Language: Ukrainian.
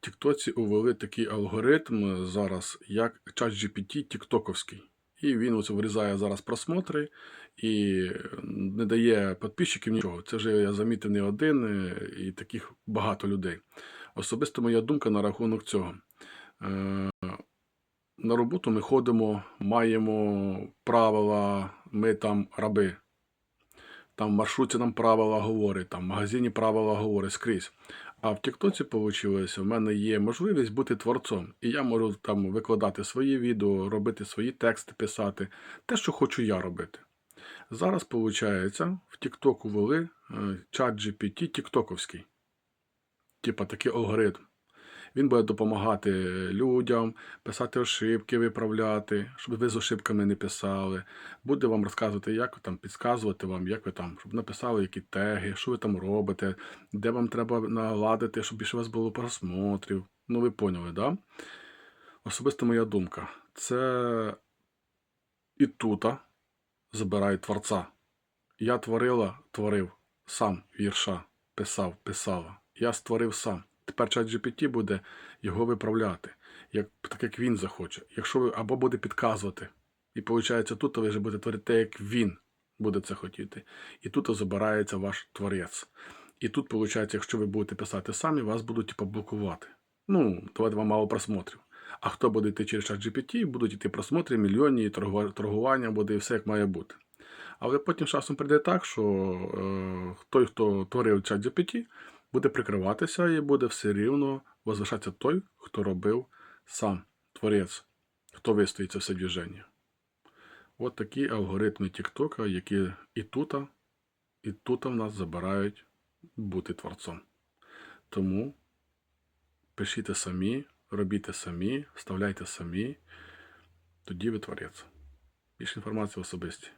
Тіктоці увели такий алгоритм зараз, як ChatGPT тіктоковський. І він ось вирізає зараз просмотри і не дає підписчиків нічого. Це вже я замітив не один, е, і таких багато людей. Особисто моя думка на рахунок цього. Е, На роботу ми ходимо, маємо правила, ми там раби. Там в маршруті нам правила говорить, там в магазині правила говорить скрізь. А в Тіктоці вийшло, в мене є можливість бути творцом. І я можу там викладати свої відео, робити свої тексти, писати, те, що хочу я робити. Зараз, виходить, в Тіктоку ввели е, чат GPT тіктоковський. Типа такий алгоритм. Він буде допомагати людям, писати ошибки, виправляти, щоб ви з ошибками не писали. Буде вам розказувати, як там підказувати вам, як ви там, щоб написали які теги, що ви там робите, де вам треба наладити, щоб більше у вас було просмотрів. Ну, ви поняли, да? Особисто моя думка. Це і тута забирає творця. Я творила, творив сам вірша, писав, писала. Я створив сам. Тепер чат GPT буде його виправляти, як, так як він захоче. Якщо ви або буде підказувати. І виходить, тут ви вже будете творити як він буде це хотіти. І тут забирається ваш творець. І тут, виходить, якщо ви будете писати самі, вас будуть типу, блокувати. Ну, давайте вам мало просмотрів. А хто буде йти через чат GPT, будуть йти просмотри, мільйонні, торгування буде і все як має бути. Але потім часом прийде так, що е, той, хто творив чат GPT, буде прикриватися і буде все рівно возвишатися той, хто робив сам творець, хто вистоїть це все движення. От такі алгоритми Тіктока, які і тут, і тут в нас забирають бути творцом. Тому пишіть самі, робіть самі, вставляйте самі, тоді ви творець. Більше інформації особисті.